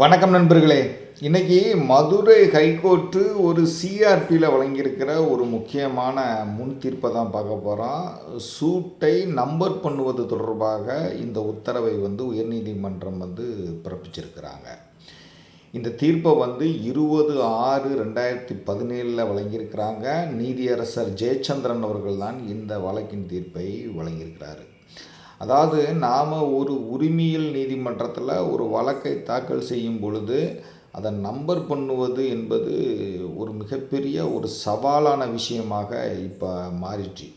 வணக்கம் நண்பர்களே. இன்றைக்கி மதுரை ஹைகோர்ட்டு ஒரு சிஆர்பியில் வழங்கியிருக்கிற ஒரு முக்கியமான முன் தீர்ப்பை தான் பார்க்க போகிறோம் சூட்டை நம்பர் பண்ணுவது தொடர்பாக இந்த உத்தரவை வந்து உயர்நீதிமன்றம் வந்து பிறப்பிச்சிருக்கிறாங்க. இந்த தீர்ப்பை வந்து இருபது ஆறு ரெண்டாயிரத்தி பதினேழில் வழங்கியிருக்கிறாங்க. நீதியரசர் ஜெயச்சந்திரன் அவர்கள் தான் இந்த வழக்கின் தீர்ப்பை வழங்கியிருக்கிறாரு. அதாவது நாம் ஒரு உரிமையல் நீதிமன்றத்தில் ஒரு வழக்கை தாக்கல் செய்யும் பொழுது அதை நம்பர் பண்ணுவது என்பது ஒரு மிகப்பெரிய ஒரு சவாலான விஷயமாக இப்போ மாறிடுச்சு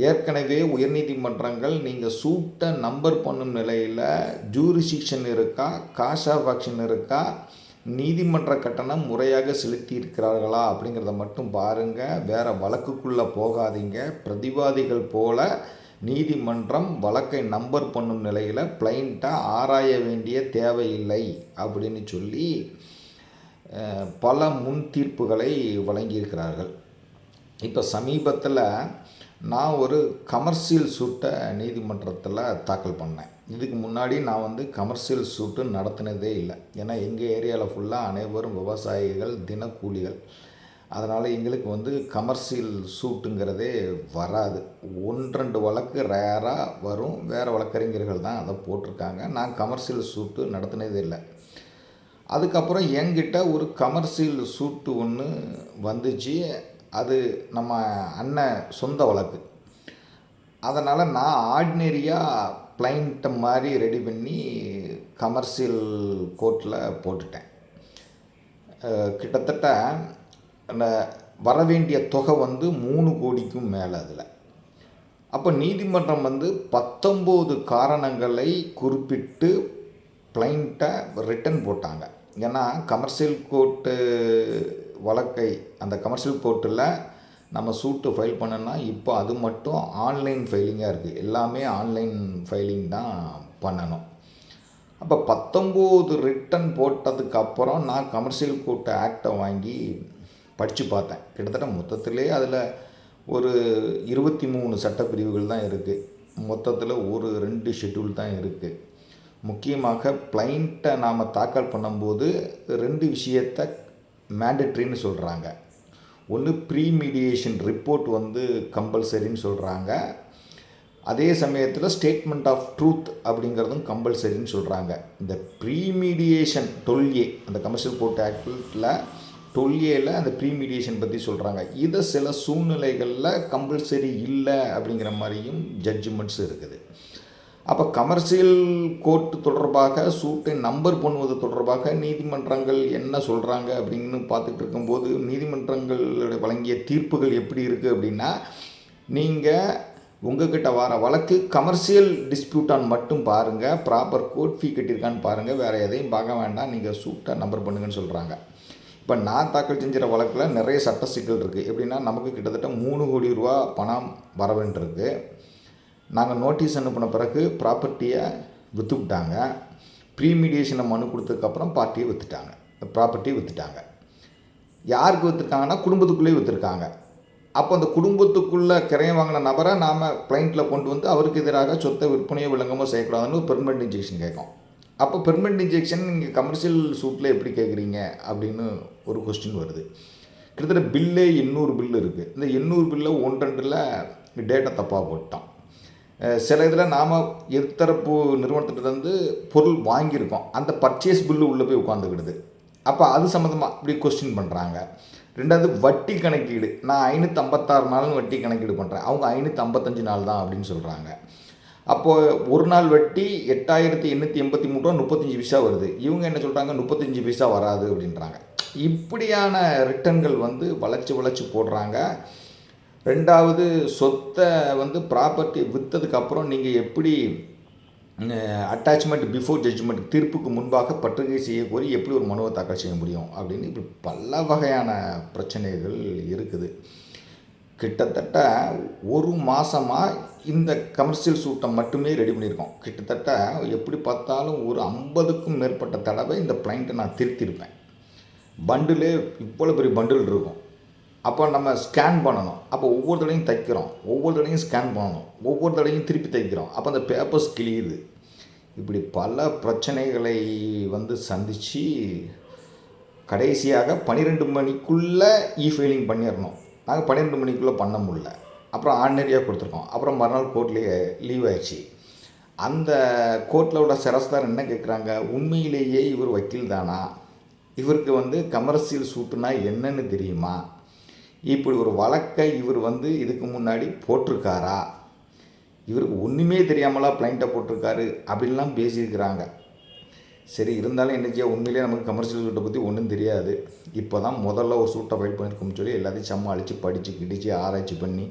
ஏற்கனவே உயர்நீதிமன்றங்கள் நீங்கள் சூட்டை நம்பர் பண்ணும் நிலையில் ஜூரிசிக்ஷன் இருக்கா காஷ் ஆஃப் ஆக்ஷன் இருக்கா நீதிமன்ற கட்டணம் முறையாக செலுத்தி இருக்கிறார்களா அப்படிங்கிறத மட்டும் பாருங்கள் வேறு வழக்குக்குள்ளே போகாதீங்க. பிரதிவாதிகள் போல நீதிமன்றம் வழக்கை நம்பர் பண்ணும் நிலையில் பிளைண்ட்டாக ஆராய வேண்டிய தேவையில்லை அப்படின்னு சொல்லி பல முன் தீர்ப்புகளை வழங்கியிருக்கிறார்கள். இப்போ சமீபத்தில் நான் ஒரு கமர்ஷியல் சூட்டை நீதிமன்றத்தில் தாக்கல் பண்ணேன். இதுக்கு முன்னாடி நான் வந்து கமர்ஷியல் சூட்டு நடத்தினதே இல்லை. ஏன்னா எங்கள் ஏரியாவில் ஃபுல்லாக அனைவரும் விவசாயிகள் தினக்கூலிகள். அதனால் எங்களுக்கு வந்து கமர்ஷியல் சூட்டுங்கிறதே வராது. ஒன்று ரெண்டு வழக்கு ரேராக வரும். வேறு வழக்கறிஞர்கள் தான் அதை போட்டிருக்காங்க. நான் கமர்ஷியல் சூட்டு நடத்தினதே இல்லை. அதுக்கப்புறம் என்கிட்ட ஒரு கமர்ஷியல் சூட்டு ஒன்று வந்துச்சு. அது நம்ம அண்ணன் சொந்த வழக்கு. அதனால் நான் ஆர்டினரியாக பிளைண்ட்டை மாதிரி ரெடி பண்ணி கமர்ஷியல் கோர்ட்டில் போட்டுட்டேன். கிட்டத்தட்ட அந்த வர வேண்டிய தொகை வந்து மூணு கோடிக்கும் மேலே அதில். அப்போ நீதிமன்றம் வந்து பத்தொம்போது காரணங்களை குறிப்பிட்டு பிளைண்ட்டை ரிட்டன் போட்டாங்க. ஏன்னா கமர்ஷியல் கோர்ட்டு வழக்கை அந்த கமர்ஷியல் கோர்ட்டில் நம்ம சூட்டு ஃபைல் பண்ணோன்னா இப்போ அது மட்டும் ஆன்லைன் ஃபைலிங்காக இருக்குது எல்லாமே ஆன்லைன் ஃபைலிங் தான் பண்ணணும். அப்போ பத்தொம்போது ரிட்டன் போட்டதுக்கப்புறம் நான் கமர்ஷியல் கோர்ட்டு ஆக்டை வாங்கி படித்து பார்த்தேன். கிட்டத்தட்ட மொத்தத்திலே அதில் ஒரு இருபத்தி மூணு சட்டப்பிரிவுகள் தான் இருக்குது மொத்தத்தில் ஒரு ரெண்டு ஷெட்யூல் தான் இருக்குது முக்கியமாக பிளைண்ட்டை நாம் தாக்கல் பண்ணும்போது ரெண்டு விஷயத்தை மேண்டட்ரின்னு சொல்கிறாங்க ஒன்று ப்ரீ மீடியேஷன் ரிப்போர்ட் வந்து கம்பல்சரின்னு சொல்கிறாங்க அதே சமயத்தில் ஸ்டேட்மெண்ட் ஆஃப் ட்ரூத் அப்படிங்கிறதும் கம்பல்சரின்னு சொல்கிறாங்க இந்த ப்ரீ மீடியேஷன் டொல்ஏ அந்த கமர்ஷியல் கோர்ட் ஆக்டில் டொல்லியில் அந்த ப்ரீமீடியேஷன் பற்றி சொல்கிறாங்க இதை சில சூழ்நிலைகளில் கம்பல்சரி இல்லை அப்படிங்கிற மாதிரியும் ஜட்ஜ்மெண்ட்ஸ் இருக்குது. அப்போ கமர்ஷியல் கோர்ட் தொடர்பாக சூட்டை நம்பர் பண்ணுவது தொடர்பாக நீதிமன்றங்கள் என்ன சொல்கிறாங்க அப்படின்னு பார்த்துட்டு இருக்கும்போது நீதிமன்றங்களோட வழங்கிய தீர்ப்புகள் எப்படி இருக்குது அப்படின்னா நீங்கள் உங்ககிட்ட வர வழக்கு கமர்ஷியல் டிஸ்பியூட்டான் மட்டும் பாருங்கள் ப்ராப்பர் கோர்ட் ஃபீ கட்டியிருக்கான்னு பாருங்கள் வேறு எதையும் பார்க்க வேண்டாம் நீங்கள் சூட்டை நம்பர் பண்ணுங்கன்னு சொல்கிறாங்க இப்போ நான் தாக்கல் செஞ்சுற வழக்கில் நிறைய சட்ட சிக்கல் இருக்குது எப்படின்னா நமக்கு கிட்டத்தட்ட மூணு கோடி ரூபா பணம் வர வேண்டியிருக்கு. நாங்கள் நோட்டீஸ் அனுப்பின பிறகு ப்ராப்பர்ட்டியை விற்றுவிட்டாங்க ப்ரீமீடியேஷனை மனு கொடுத்ததுக்கப்புறம் பார்ட்டியை விற்றுட்டாங்க ப்ராப்பர்ட்டியை விற்றுட்டாங்க யாருக்கு விற்றுருக்காங்கன்னா குடும்பத்துக்குள்ளேயே விற்றுருக்காங்க அப்போ அந்த குடும்பத்துக்குள்ளே கிரையம் வாங்கின நபரை நாம் கிளைண்ட்டில் கொண்டு வந்து அவருக்கு எதிராக சொத்தை விற்பனையோ விளங்கமோ செய்யக்கூடாதுன்னு ஒரு பெர்மனன்ட் இன்ஜெக்ஷன் கேட்கும். அப்போ பெர்மனெண்ட் இன்ஜெக்ஷன் நீங்கள் கமர்ஷியல் சூட்டில் எப்படி கேட்குறீங்க அப்படின்னு ஒரு கொஸ்டின் வருது. கிட்டத்தட்ட பில்லே எண்ணூறு பில்லு இருக்குது இந்த எண்ணூறு பில்லில் ஒன்று ரெண்டில் டேட்டா தப்பாக போட்டான். சில இதில் நாம் எத்தரப்பு நிறுவனத்திட்டருந்து பொருள் வாங்கியிருக்கோம். அந்த பர்ச்சேஸ் பில்லு உள்ளே போய் உட்காந்துக்கிடுது அப்போ அது சம்மந்தமாக இப்படி கொஸ்டின் பண்ணுறாங்க ரெண்டாவது வட்டி கணக்கீடு. நான் ஐநூற்றி ஐம்பத்தாறு நாள்னு வட்டி கணக்கீடு பண்ணுறேன் அவங்க ஐநூற்றம்பத்தஞ்சு நாள் தான் அப்படின்னு சொல்கிறாங்க அப்போது ஒரு நாள் வட்டி எட்டாயிரத்தி எண்ணூற்றி எண்பத்தி மூணு ரூபா முப்பத்தஞ்சு பைசா வருது. இவங்க என்ன சொல்கிறாங்க முப்பத்தஞ்சு பைசா வராது அப்படின்றாங்க. இப்படியான ரிட்டன்கள் வந்து வளைச்சி வளைச்சி போடுறாங்க. ரெண்டாவது சொத்தை வந்து ப்ராப்பர்ட்டி விற்றதுக்கப்புறம் நீங்கள் எப்படி அட்டாச்மெண்ட் பிஃபோர் ஜட்ஜ்மெண்ட் தீர்ப்புக்கு முன்பாக பற்றுகை செய்ய கோரி எப்படி ஒரு மனுவை தாக்கல் செய்ய முடியும்? அப்படின்னு இப்படி பல வகையான பிரச்சனைகள் இருக்குது. கிட்டத்தட்ட ஒரு மாதமாக இந்த கமர்ஷியல் சூட்டை மட்டுமே ரெடி பண்ணியிருக்கோம். கிட்டத்தட்ட எப்படி பார்த்தாலும் ஒரு ஐம்பதுக்கும் மேற்பட்ட தடவை இந்த பிளைண்ட்டை நான் திருத்திருப்பேன் பண்டிலே இவ்வளோ பெரிய பண்டில் இருக்கும். அப்போ நம்ம ஸ்கேன் பண்ணணும். அப்போ ஒவ்வொரு தடையும் தைக்கிறோம். ஒவ்வொரு தடையும் ஸ்கேன் பண்ணணும். ஒவ்வொரு தடையும் திருப்பி தைக்கிறோம். அப்போ அந்த பேப்பர்ஸ் கிழியுது இப்படி பல பிரச்சனைகளை வந்து சந்தித்து கடைசியாக பன்னிரெண்டு மணிக்குள்ளே இ ஃபைலிங் பண்ணிடணும். நாங்கள் பன்னெண்டு மணிக்குள்ளே பண்ண முடில அப்புறம் ஆர்டினரியாக கொடுத்துருக்கோம். அப்புறம் மறுநாள் கோர்ட்லேயே லீவ் ஆயிடுச்சு. அந்த கோர்ட்டில் உள்ள செரஸ்தார் என்ன கேட்குறாங்க உண்மையிலேயே இவர் வக்கீல் தானா? இவருக்கு வந்து கமர்ஷியல் சூட்டுனா என்னன்னு தெரியுமா? இப்படி ஒரு வழக்கை இவர் வந்து இதுக்கு முன்னாடி போட்டிருக்காரா? இவருக்கு ஒன்றுமே தெரியாமலா பிளைண்ட்டை போட்டிருக்காரு அப்படின்லாம் பேசியிருக்கிறாங்க. சரி இருந்தாலும் என்ன உண்மையிலேயே நமக்கு கமர்ஷியல் சூட்டை பற்றி ஒன்றும் தெரியாது. இப்போ தான் முதல்ல ஒரு சூட்டை ஃபைல் பண்ணியிருக்கோம்னு சொல்லி எல்லாத்தையும் சமாளித்து படித்து கிடித்து ஆராய்ச்சி பண்ணி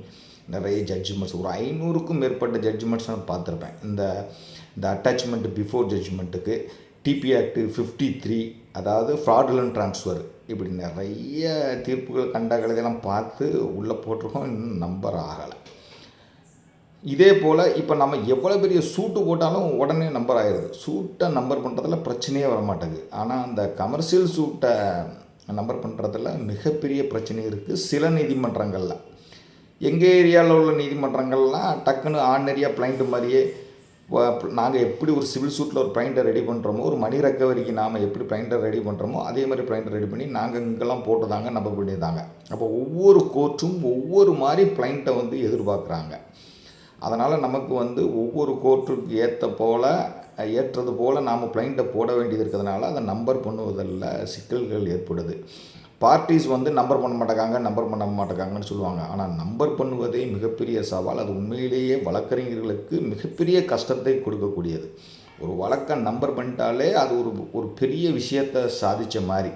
நிறைய ஜட்ஜ்மெண்ட்ஸ் ஒரு ஐநூறுக்கும் மேற்பட்ட ஜட்ஜ்மெண்ட்ஸ் நான் பார்த்துருப்பேன். இந்த இந்த அட்டாச்மெண்ட் பிஃபோர் ஜட்ஜ்மெண்ட்டுக்கு டிபி ஆக்ட் ஃபிஃப்டி த்ரீ அதாவது ஃப்ராடுலன் ட்ரான்ஸ்ஃபர் இப்படி நிறைய தீர்ப்புகள் கண்ட இதெல்லாம் பார்த்து உள்ளே போட்டிருக்கோம் இன்னும் நம்பர் ஆகலை. இதே போல் இப்போ நம்ம எவ்வளோ பெரிய சூட்டு போட்டாலும் உடனே நம்பர் ஆயிடுது. சூட்டை நம்பர் பண்ணுறதுல பிரச்சனையே வர மாட்டேங்குது ஆனால் அந்த கமர்ஷியல் சூட்டை நம்பர் பண்ணுறதுல மிகப்பெரிய பிரச்சனை இருக்குது சில நீதிமன்றங்களில். எங்கள் ஏரியாவில் உள்ள நீதிமன்றங்கள்லாம் டக்குன்னு ஆர்டினரியாக பிளைண்ட்டு மாதிரியே நாங்கள் எப்படி ஒரு சிவில் சூட்டில் ஒரு பிளைண்ட்டை ரெடி பண்ணுறோமோ ஒரு மணி ரெக்கவரிக்கு நாம் எப்படி பிளைண்ட்டை ரெடி பண்ணுறோமோ அதே மாதிரி பிளைண்ட்டை ரெடி பண்ணி நாங்கள் இங்கெல்லாம் போட்டுதாங்க நம்ப பண்ணியிருந்தாங்க அப்போ ஒவ்வொரு கோர்ட்டும் ஒவ்வொரு மாதிரி பிளைண்ட்டை வந்து எதிர்பார்க்குறாங்க. அதனால் நமக்கு வந்து ஒவ்வொரு கோர்ட்டுக்கு ஏற்ற போல் ஏற்றது போல் நாம் பிளைண்ட்டை போட வேண்டியது இருக்கிறதுனால அதை நம்பர் பண்ணுவதில் சிக்கல்கள் ஏற்படுது. பார்ட்டிஸ் வந்து நம்பர் பண்ண மாட்டேங்காங்க நம்பர் பண்ண மாட்டேங்காங்கன்னு சொல்லுவாங்க. ஆனால் நம்பர் பண்ணுவதே மிகப்பெரிய சவால். அது உண்மையிலேயே வழக்கறிஞர்களுக்கு மிகப்பெரிய கஷ்டத்தை கொடுக்கக்கூடியது. ஒரு வழக்கை நம்பர் பண்ணிட்டாலே அது ஒரு ஒரு பெரிய விஷயத்தை சாதித்த மாதிரி.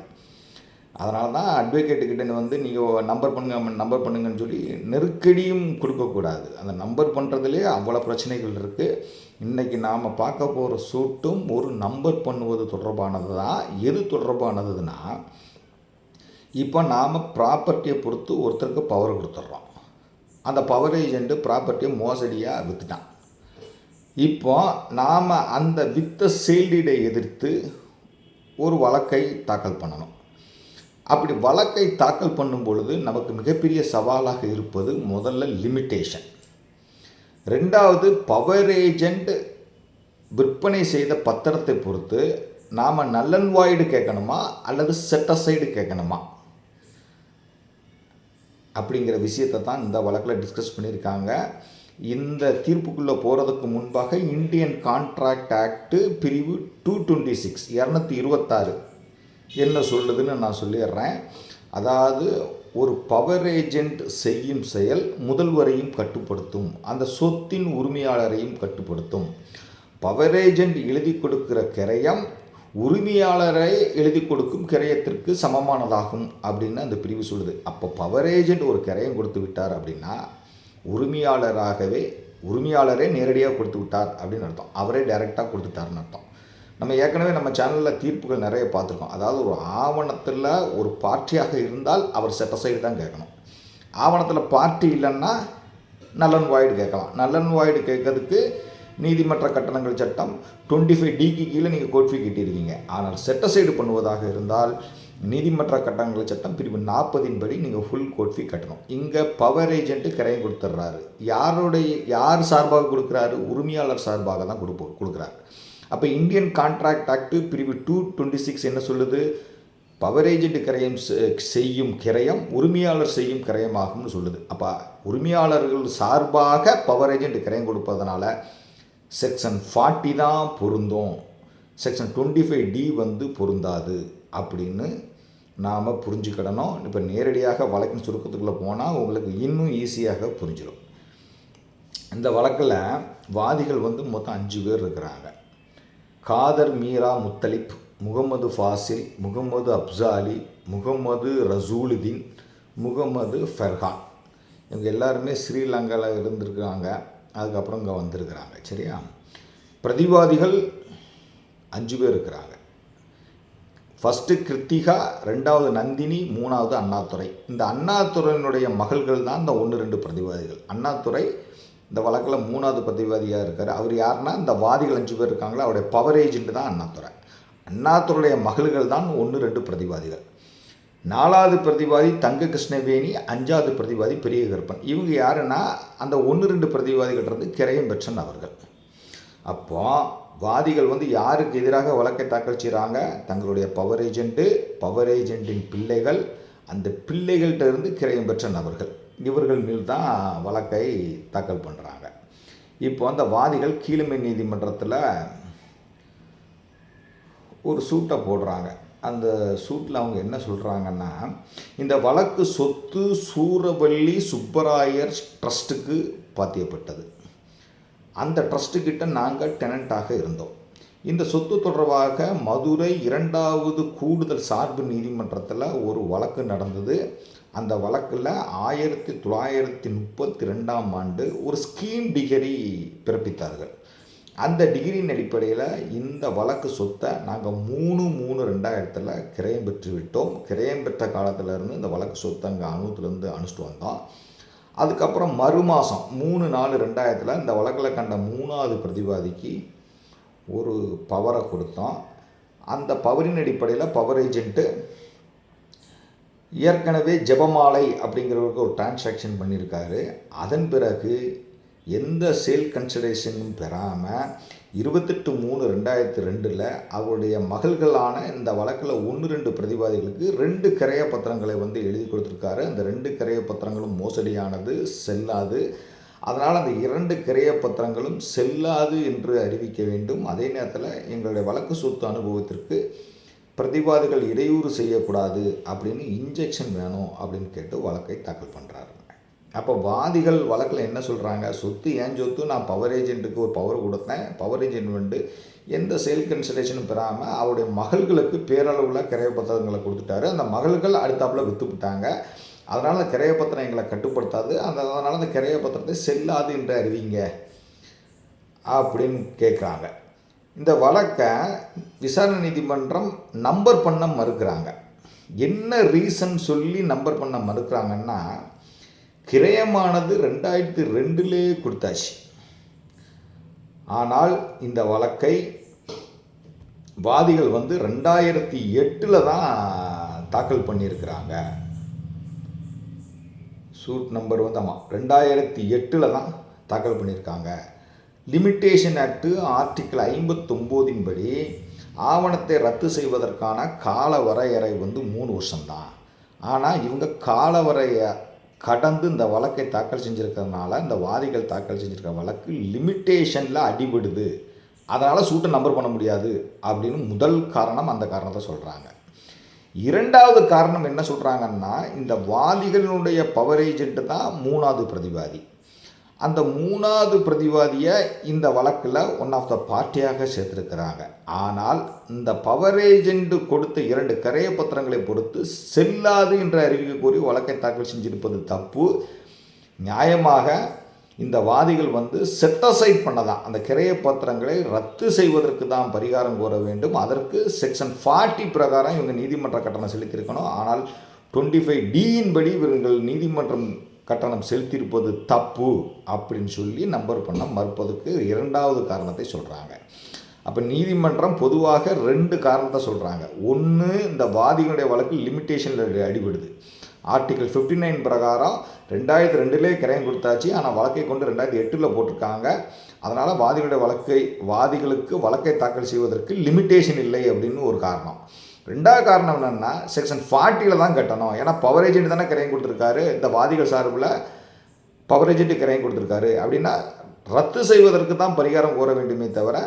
அதனால தான் அட்வொகேட்டுக்கிட்ட வந்து நீங்கள் நம்பர் பண்ணுங்க நம்பர் பண்ணுங்கன்னு சொல்லி நெருக்கடியும் கொடுக்கக்கூடாது. அந்த நம்பர் பண்ணுறதுலே அவ்வளோ பிரச்சனைகள் இருக்குது இன்றைக்கி நாம் பார்க்க போகிற சூட்டும் ஒரு நம்பர் பண்ணுவது தொடர்பானது தான் எது தொடர்பானதுன்னா இப்போ நாம் ப்ராப்பர்ட்டியை பொறுத்து ஒருத்தருக்கு பவர் கொடுத்துட்றோம் அந்த பவர் ஏஜெண்ட்டு ப்ராப்பர்ட்டியை மோசடியாக விற்றுட்டான் இப்போ நாம் அந்த வித்த சேல்டீடை எதிர்த்து ஒரு வழக்கை தாக்கல் பண்ணணும். அப்படி வழக்கை தாக்கல் பண்ணும் பொழுது நமக்கு மிகப்பெரிய சவாலாக இருப்பது முதல்ல லிமிட்டேஷன் ரெண்டாவது பவர் ஏஜெண்ட் விற்பனை செய்த பத்திரத்தை பொறுத்து நாம் நல்லன்வாய்டு கேட்கணுமா? அல்லது செட்டசைடு கேட்கணுமா? அப்படிங்கிற விஷயத்தை தான் இந்த வழக்கில் டிஸ்கஸ் பண்ணியிருக்காங்க. இந்த தீர்ப்புக்குள்ளே போகிறதுக்கு முன்பாக இந்தியன் கான்ட்ராக்ட் ஆக்டு பிரிவு டூ டுவெண்ட்டி சிக்ஸ் இரநூத்தி இருபத்தாறு. என்ன சொல்லுதுன்னு நான் சொல்லிடுறேன். அதாவது ஒரு பவர் ஏஜெண்ட் செய்யும் செயல் முதல்வரையும் கட்டுப்படுத்தும் அந்த சொத்தின் உரிமையாளரையும் கட்டுப்படுத்தும். பவர் ஏஜெண்ட் எழுதி கொடுக்கிற கிரயம் உரிமையாளரை எழுதி கொடுக்கும் கிரயத்திற்கு சமமானதாகும் அப்படின்னு அந்த பிரிவு சொல்லுது. அப்போ பவர் ஏஜெண்ட் ஒரு கிரயம் கொடுத்து விட்டார் அப்படின்னா உரிமையாளராகவே உரிமையாளரே நேரடியாக கொடுத்து விட்டார் அப்படின்னு அர்த்தம். அவரே டைரெக்டாக கொடுத்துட்டார்னு அர்த்தம். நம்ம ஏற்கனவே நம்ம சேனலில் தீர்ப்புகள் நிறைய பார்த்துருக்கோம். அதாவது ஒரு ஆவணத்தில் ஒரு பார்ட்டியாக இருந்தால் அவர் செட்டசைடு தான் கேட்கணும். ஆவணத்தில் பார்ட்டி இல்லைன்னா நல்லன் வாய்டு கேட்கலாம். நல்லன் வாய்டு கேட்கறதுக்கு நீதிமன்ற கட்டணங்கள் சட்டம் டுவெண்ட்டி ஃபைவ் டிக்கு கீழே நீங்கள் கோட் ஃபீ கட்டியிருக்கீங்க. ஆனால் செட்டசைடு பண்ணுவதாக இருந்தால் நீதிமன்ற கட்டணங்கள் சட்டம் பிரிவு நாற்பதின் படி நீங்கள் ஃபுல் கோட் ஃபீ கட்டணும். இங்கே பவர் ஏஜென்ட்டு கிரையம் கொடுத்துட்றாரு யாருடைய யார் சார்பாக கொடுக்குறாரு? உரிமையாளர் சார்பாக தான் கொடுப்போம் கொடுக்குறாரு. அப்போ இந்தியன் கான்ட்ராக்ட் ஆக்ட் பிரிவு டூ டுவெண்ட்டி சிக்ஸ் என்ன சொல்லுது? பவர் ஏஜென்ட் கிரயம் செய்யும் கிரயம் உரிமையாளர் செய்யும் கிரயமாகும்னு சொல்லுது. அப்போ உரிமையாளர்கள் சார்பாக பவர் ஏஜென்ட் கிரயம் கொடுப்பதனால செக்ஷன் ஃபார்ட்டி தான் பொருந்தும். செக்ஷன் டுவெண்ட்டி ஃபைவ் டி வந்து பொருந்தாது அப்படின்னு நாம் புரிஞ்சுக்கிடணும். இப்போ நேரடியாக வழக்கின் சுருக்கத்துக்குள்ளே போனால் உங்களுக்கு இன்னும் ஈஸியாக புரிஞ்சிடும் இந்த வழக்கில் வாதிகள் வந்து மொத்தம் அஞ்சு பேர் இருக்கிறாங்க. காதர் மீரா முத்தலிப் முகமது ஃபாசில் முகமது அப்சாலி முகமது ரசூலுதீன் முகமது ஃபெர்ஹான். இவங்க எல்லாருமே ஸ்ரீலங்காவில் இருந்திருக்கிறாங்க அதுக்கப்புறம் இங்கே வந்திருக்கிறாங்க சரியா? பிரதிவாதிகள் அஞ்சு பேர் இருக்கிறாங்க. ஃபஸ்ட்டு கிருத்திகா ரெண்டாவது நந்தினி மூணாவது அண்ணாதுரை. இந்த அண்ணாதுரையினுடைய மகள்கள் தான் இந்த ஒன்று ரெண்டு பிரதிவாதிகள். அண்ணாதுரை இந்த வழக்கில் மூணாவது பிரதிவாதியாக இருக்கார். அவர் யாருன்னா இந்த வாதிகள் அஞ்சு பேர் இருக்காங்களோ அவருடைய பவர் ஏஜென்ட் தான் அண்ணாத்துறை அண்ணாத்துறையுடைய மகள்கள் தான் ஒன்று ரெண்டு பிரதிவாதிகள். நாலாவது பிரதிவாதி தங்க கிருஷ்ணவேணி அஞ்சாவது பிரதிவாதி பெரிய கருப்பன். இவங்க யாருன்னா அந்த ஒன்று ரெண்டு பிரதிவாதிகள் இருந்து கிரையம் பெற்றன் அவர்கள் அப்போ வாதிகள் வந்து யாருக்கு எதிராக வழக்கை தாக்கல் செய்கிறாங்க தங்களுடைய பவர் ஏஜென்ட்டு பவர் ஏஜென்ட்டின் பிள்ளைகள் அந்த பிள்ளைகள்கிட்ட இருந்து கிரையம் பெற்ற நபர்கள். இவர்கள் மேல் தான் வழக்கை தாக்கல் பண்ணுறாங்க இப்போ அந்த வாதிகள் கீழமை நீதிமன்றத்தில் ஒரு சூட்டை போடுறாங்க. அந்த சூட்டில் அவங்க என்ன சொல்கிறாங்கன்னா இந்த வழக்கு சொத்து சூரவள்ளி சுப்பராயர் ட்ரஸ்ட்டுக்கு பாத்தியப்பட்டது. அந்த ட்ரஸ்ட்டுக்கிட்ட நாங்கள் டெனண்ட்டாக இருந்தோம். இந்த சொத்து தொடர்பாக மதுரை இரண்டாவது கூடுதல் சார்பு நீதிமன்றத்தில் ஒரு வழக்கு நடந்தது. அந்த வழக்கில் ஆயிரத்தி தொள்ளாயிரத்தி முப்பத்தி ரெண்டாம் ஆண்டு ஒரு ஸ்கீம் டிகிரி பிறப்பித்தார்கள். அந்த டிகிரியின் அடிப்படையில் இந்த வழக்கு சொத்தை நாங்கள் மூணு மூணு ரெண்டாயிரத்தில் கிரயம் பெற்று விட்டோம். கிரயம் பெற்ற காலத்திலேருந்து இந்த வழக்கு சொத்தை அங்கே அணுத்துலேருந்து அனுப்பிச்சிட்டு வந்தோம். அதுக்கப்புறம் மறு மாதம் மூணு நாலு ரெண்டாயிரத்தில் இந்த வழக்கில் கண்ட மூணாவது பிரதிவாதிக்கு ஒரு பவரை கொடுத்தோம். அந்த பவரின் அடிப்படையில் பவர் ஏஜென்ட்டு ஏற்கனவே ஜெபமாலை அப்படிங்கிறவருக்கு ஒரு டிரான்சாக்ஷன் பண்ணியிருக்காரு அதன் பிறகு எந்த சேல் கன்சிடரேஷனும் பெறாமல் இருபத்தெட்டு மூணு ரெண்டாயிரத்தி ரெண்டில் அவருடைய மகள்களான இந்த வழக்கில் ஒன்று ரெண்டு பிரதிவாதிகளுக்கு ரெண்டு கிரைய பத்திரங்களை வந்து எழுதி கொடுத்துருக்காரு. அந்த ரெண்டு கிரைய பத்திரங்களும் மோசடியானது செல்லாது. அதனால் அந்த இரண்டு கிரைய பத்திரங்களும் செல்லாது என்று அறிவிக்க வேண்டும். அதே நேரத்தில் எங்களுடைய வழக்கு சொத்து அனுபவத்திற்கு பிரதிவாதிகள் இடையூறு செய்யக்கூடாது அப்படின்னு இன்ஜெக்ஷன் வேணும் அப்படின்னு கேட்டு வழக்கை தாக்கல் பண்ணுறாரு அப்போ வாதிகள் வழக்கில் என்ன சொல்கிறாங்க சொத்து ஏன் சொத்து? நான் பவர் ஏஜென்ட்டுக்கு ஒரு பவர் கொடுத்தேன். பவர் ஏஜென்ட் வந்து எந்த செயல் கன்சிடரேஷனும் பெறாமல் அவருடைய மகள்களுக்கு பேரளவில் கிரைய பத்திரங்களை கொடுத்துட்டாரு. அந்த மகள்கள் அடுத்தாப்பில் விற்றுவிட்டாங்க அதனால் அந்த கிரைய பத்திரம் எங்களை கட்டுப்படுத்தாது. அந்த அதனால் அந்த கிரைய பத்திரத்தை செல்லாது என்று அறிவிங்க அப்படின்னு கேட்குறாங்க இந்த வழக்கை விசாரணை நீதிமன்றம் நம்பர் பண்ண மறுக்கிறாங்க. என்ன ரீசன் சொல்லி நம்பர் பண்ண மறுக்கிறாங்கன்னா கிரயமானது ரெண்டாயிரத்தி ரெண்டுலே கொடுத்தாச்சு. ஆனால் இந்த வழக்கை வாதிகள் வந்து ரெண்டாயிரத்தி எட்டில் தான் தாக்கல் பண்ணியிருக்கிறாங்க. சூட் நம்பர் வந்து ஆமாம் ரெண்டாயிரத்தி எட்டில் தான் தாக்கல் பண்ணியிருக்காங்க. லிமிட்டேஷன் ஆக்டு ஆர்டிக்கிள் ஐம்பத்தொம்போதின் படி ஆவணத்தை ரத்து செய்வதற்கான கால வரையறை வந்து மூணு வருஷம்தான். ஆனால் இவங்க கால வரைய கடந்து இந்த வழக்கை தாக்கல் செஞ்சுருக்கிறதுனால இந்த வாதிகள் தாக்கல் செஞ்சுருக்க வழக்கு லிமிட்டேஷனில் அடிபடுது. அதனால் சூட்டை நம்பர் பண்ண முடியாது அப்படின்னு முதல் காரணம் அந்த காரணத்தை சொல்கிறாங்க இரண்டாவது காரணம் என்ன சொல்கிறாங்கன்னா இந்த வாதிகளினுடைய பவர் ஏஜென்ட் தான் மூணாவது பிரதிவாதி. அந்த மூணாவது பிரதிவாதியை இந்த வழக்கில் ஒன் ஆஃப் த பார்ட்டியாக சேர்த்துருக்கிறாங்க. ஆனால் இந்த பவர் ஏஜென்ட் கொடுத்த இரண்டு கரைய பத்திரங்களை பொறுத்து செல்லாது என்று அறிவிக்க கோரி வழக்கை தாக்கல் செஞ்சிருப்பது தப்பு. நியாயமாக இந்த வாதிகள் வந்து செட்டசைட் பண்ணதான் அந்த கிரைய பத்திரங்களை ரத்து செய்வதற்கு தான் பரிகாரம் கோர வேண்டும். அதற்கு செக்ஷன் ஃபார்ட்டி பிரகாரம் இவங்க நீதிமன்ற கட்டணம் செலுத்தியிருக்கணும். ஆனால் டுவெண்ட்டி ஃபைவ் டியின் படி இவர்கள் நீதிமன்றம் கட்டணம் செலுத்தியிருப்பது தப்பு அப்படின்னு சொல்லி நம்பர் பண்ண மறுப்பதற்கு இரண்டாவது காரணத்தை சொல்கிறாங்க அப்போ நீதிமன்றம் பொதுவாக ரெண்டு காரணத்தை சொல்கிறாங்க ஒன்று இந்த வாதிகளுடைய வழக்கு லிமிட்டேஷனில் அடிபடுது. ஆர்டிகல் ஃபிஃப்டி நைன் பிரகாரம் ரெண்டாயிரத்தி ரெண்டுலேயே கிரையம் கொடுத்தாச்சு. ஆனால் வழக்கை கொண்டு ரெண்டாயிரத்தி எட்டில் போட்டிருக்காங்க. அதனால் வாதிகளுடைய வழக்கை வாதிகளுக்கு வழக்கை தாக்கல் செய்வதற்கு லிமிட்டேஷன் இல்லை அப்படின்னு ஒரு காரணம். ரெண்டாவது காரணம் என்னென்னா செக்ஷன் ஃபார்ட்டியில் தான் கட்டணும். ஏன்னா பவர் ஏஜென்ட் தானே கிரையம் கொடுத்துருக்காரு. இந்த வாதிகள் சார்பில் பவர் ஏஜென்ட் கிரையம் கொடுத்துருக்காரு. அப்படின்னா ரத்து செய்வதற்கு தான் பரிகாரம் கோர வேண்டுமே தவிர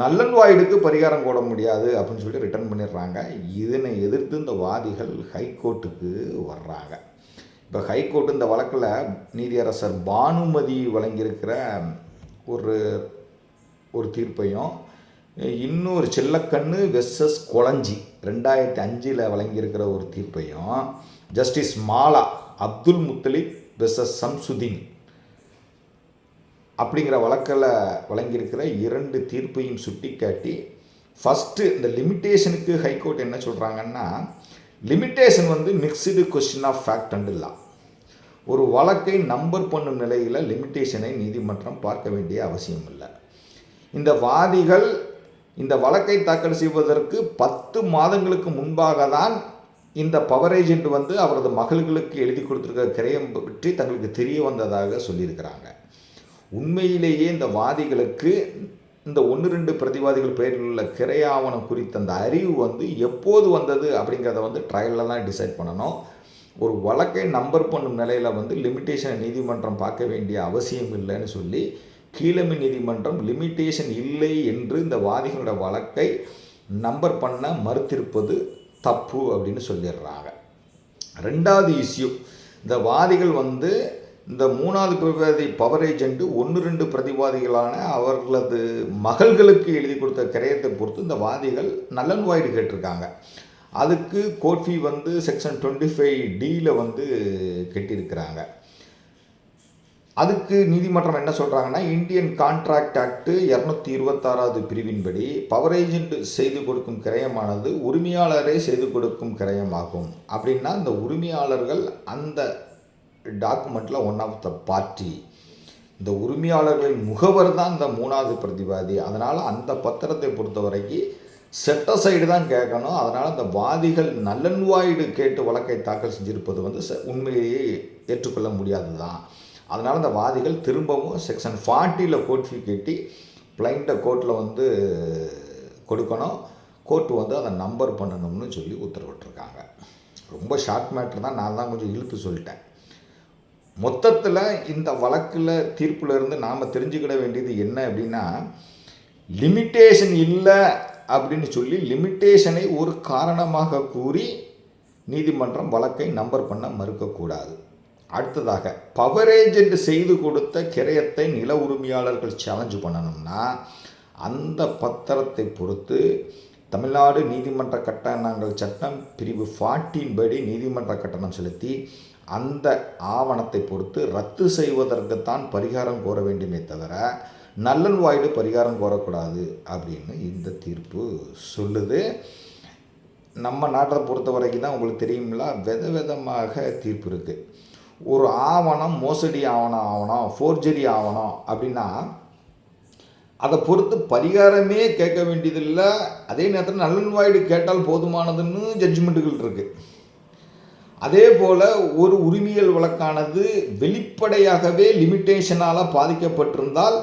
நல்லன்வாயுடுக்கு பரிகாரம் கோட முடியாது அப்படின்னு சொல்லி ரிட்டர்ன் பண்ணிடுறாங்க. இதனை எதிர்த்து இந்த வாதிகள் ஹைகோர்ட்டுக்கு வர்றாங்க. இப்போ ஹைகோர்ட் இந்த வழக்கில் நீதியரசர் பானுமதி வழங்கியிருக்கிற ஒரு ஒரு தீர்ப்பையும் இன்னொரு செல்லக்கண்ணு வெஸ்எஸ் கொளஞ்சி ரெண்டாயிரத்தி அஞ்சில் வழங்கியிருக்கிற ஒரு தீர்ப்பையும் ஜஸ்டிஸ் மாலா அப்துல் முத்தலிப் வெஸ்ஸஸ் சம்சுதீன் அப்படிங்கிற வழக்கில் வழங்கியிருக்கிற இரண்டு தீர்ப்பையும் சுட்டிக்காட்டி ஃபஸ்ட்டு இந்த லிமிட்டேஷனுக்கு ஹைகோர்ட் என்ன சொல்கிறாங்கன்னா லிமிட்டேஷன் வந்து mixed question of fact and law ஒரு வழக்கை நம்பர் பண்ணும் நிலையில் லிமிட்டேஷனை நீதிமன்றம் பார்க்க வேண்டிய அவசியம் இல்லை இந்த வாதிகள் இந்த வழக்கை தாக்கல் செய்வதற்கு பத்து மாதங்களுக்கு முன்பாக தான் இந்த பவர் ஏஜென்ட் வந்து அவரது மகள்களுக்கு எழுதி கொடுத்துருக்க கிரயம் பற்றி தங்களுக்கு தெரிய வந்ததாக சொல்லியிருக்கிறாங்க. உண்மையிலேயே இந்த வாதிகளுக்கு இந்த ஒன்று ரெண்டு பிரதிவாதிகள் பெயரில் உள்ள கிரை ஆவணம் குறித்த அந்த அறிவு வந்து எப்போது வந்தது அப்படிங்கிறத வந்து ட்ரையலில் தான் டிசைட் பண்ணணும். ஒரு வழக்கை நம்பர் பண்ணும் நிலையில் வந்து லிமிட்டேஷனை நீதிமன்றம் பார்க்க வேண்டிய அவசியம் இல்லைன்னு சொல்லி கீழமை நீதிமன்றம் லிமிட்டேஷன் இல்லை என்று இந்த வாதிகளோட வழக்கை நம்பர் பண்ண மறுத்திருப்பது தப்பு அப்படின்னு சொல்லிடுறாங்க. ரெண்டாவது இஷ்யூ இந்த வாதிகள் வந்து இந்த மூணாவது பிரதிவாதி பவர் ஏஜென்ட்டு ஒன்று ரெண்டு பிரதிவாதிகளான அவர்களது மகள்களுக்கு எழுதி கொடுத்த கிரயத்தை பொறுத்து இந்த வாதிகள் நலன் வாய்டு கேட்டிருக்காங்க. அதுக்கு கோர்ட் ஃபீ வந்து செக்ஷன் டுவெண்ட்டி ஃபைவ் டியில் வந்து கட்டியிருக்கிறாங்க. அதுக்கு நீதிமன்றம் என்ன சொல்கிறாங்கன்னா இந்தியன் கான்ட்ராக்ட் ஆக்ட் இரநூத்தி இருபத்தாறாவது பிரிவின்படி பவர் ஏஜென்ட் செய்து கொடுக்கும் கிரயமானது உரிமையாளரே செய்து கொடுக்கும் கிரயமாகும். அப்படின்னா இந்த உரிமையாளர்கள் அந்த டாக்குமெண்ட்டில் ஒன் ஆஃப் த பார்ட்டி இந்த உரிமையாளர்களின் முகவர் தான் இந்த மூணாவது பிரதிவாதி. அதனால் அந்த பத்திரத்தை பொறுத்த வரைக்கும் செட்ட சைடு தான் கேட்கணும். அதனால் இந்த வாதிகள் நல்லன்வாயிடு கேட்டு வழக்கை தாக்கல் செஞ்சிருப்பது வந்து உண்மையை உண்மையிலேயே ஏற்றுக்கொள்ள முடியாது தான் அதனால் அந்த வாதிகள் திரும்பவும் செக்ஷன் ஃபார்ட்டியில் கோர்ட் ஃபீ கட்டி பிளைண்ட்டை கோர்ட்டில் வந்து கொடுக்கணும். கோர்ட் வந்து அதை நம்பர் பண்ணணும்னு சொல்லி உத்தரவிட்டிருக்காங்க. ரொம்ப ஷார்ட் மேட்ரு தான். நான் தான் கொஞ்சம் இழுத்து சொல்லிட்டேன். மொத்தத்தில் இந்த வழக்கில் தீர்ப்பில் இருந்து நாம் தெரிஞ்சுக்கிட வேண்டியது என்ன அப்படின்னா லிமிட்டேஷன் இல்லை அப்படின்னு சொல்லி லிமிட்டேஷனை ஒரு காரணமாக கூறி நீதிமன்றம் வழக்கை நம்பர் பண்ண மறுக்கக்கூடாது. அடுத்ததாக பவர் ஏஜென்ட் செய்து கொடுத்த கிரயத்தை நில உரிமையாளர்கள் சேலஞ்சு பண்ணணும்னா அந்த பத்திரத்தை பொறுத்து தமிழ்நாடு நீதிமன்ற கட்டணங்கள் சட்டம் பிரிவு 14 படி நீதிமன்ற கட்டணம் செலுத்தி அந்த ஆவணத்தை பொறுத்து ரத்து செய்வதற்குத்தான் பரிகாரம் கோர வேண்டுமே தவிர நல்லன் வாயிடு பரிகாரம் கோரக்கூடாது அப்படின்னு இந்த தீர்ப்பு சொல்லுது. நம்ம நாட்டை பொறுத்த வரைக்கும் தான் உங்களுக்கு தெரியுங்களா வித விதமாக தீர்ப்பு இருக்குது ஒரு ஆவணம் மோசடி ஆவணம் ஆவணம் ஃபோர்ஜரி ஆவணம் அப்படின்னா அதை பொறுத்து பரிகாரமே கேட்க வேண்டியதில்லை. அதே நேரத்தில் நலன்வாய்டு கேட்டால் போதுமானதுன்னு ஜட்ஜ்மெண்ட்டுகள் இருக்குது அதே போல் ஒரு உரிமையல் வழக்கானது வெளிப்படையாகவே லிமிட்டேஷனால் பாதிக்கப்பட்டிருந்தால்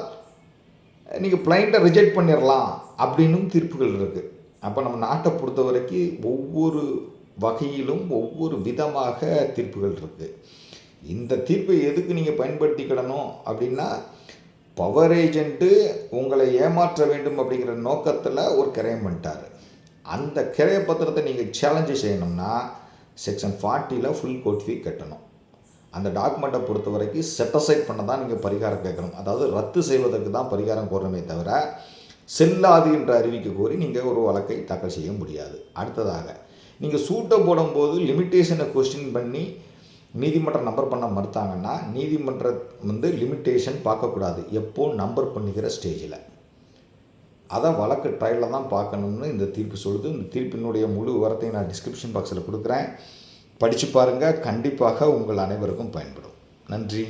நீங்கள் பிளைண்ட்டை ரிஜெக்ட் பண்ணிடலாம் அப்படின்னும் தீர்ப்புகள் இருக்குது அப்போ நம்ம நாட்டை பொறுத்த வரைக்கும் ஒவ்வொரு வகையிலும் ஒவ்வொரு விதமாக தீர்ப்புகள் இருக்குது இந்த தீர்ப்பை எதுக்கு நீங்கள் பயன்படுத்திக்கிடணும் அப்படின்னா பவர் ஏஜென்ட்டு உங்களை ஏமாற்ற வேண்டும் அப்படிங்கிற நோக்கத்தில் ஒரு கிரயம் பண்ணிட்டார். அந்த கிரய பத்திரத்தை நீங்கள் சேலஞ்சு செய்யணும்னா செக்ஷன் ஃபார்ட்டியில் ஃபுல் கோட் ஃபீ கட்டணும். அந்த டாக்குமெண்ட்டை பொறுத்த வரைக்கும் செட்டசைட் பண்ண தான் நீங்கள் பரிகாரம் கேட்கணும். அதாவது ரத்து செய்வதற்கு தான் பரிகாரம் கோரணுமே தவிர செல்லாது என்று அறிவிக்க கோரி நீங்கள் ஒரு வழக்கை தாக்கல் செய்ய முடியாது. அடுத்ததாக நீங்கள் சூட்டை போடும்போது லிமிட்டேஷனை கொஸ்டின் பண்ணி நீதிமன்றம் நம்பர் பண்ண மறுத்தாங்கன்னா நீதிமன்றம் வந்து லிமிட்டேஷன் பார்க்கக்கூடாது. எப்போ நம்பர் பண்ணிக்கிற ஸ்டேஜில் அதை வழக்கு ட்ரையலில் தான் பார்க்கணும்னு இந்த தீர்ப்பு சொல்லுது. இந்த தீர்ப்பினுடைய முழு விவரத்தையும் நான் டிஸ்கிரிப்ஷன் பாக்ஸில் கொடுக்குறேன். படித்து பாருங்கள் கண்டிப்பாக உங்கள் அனைவருக்கும் பயன்படும். நன்றி.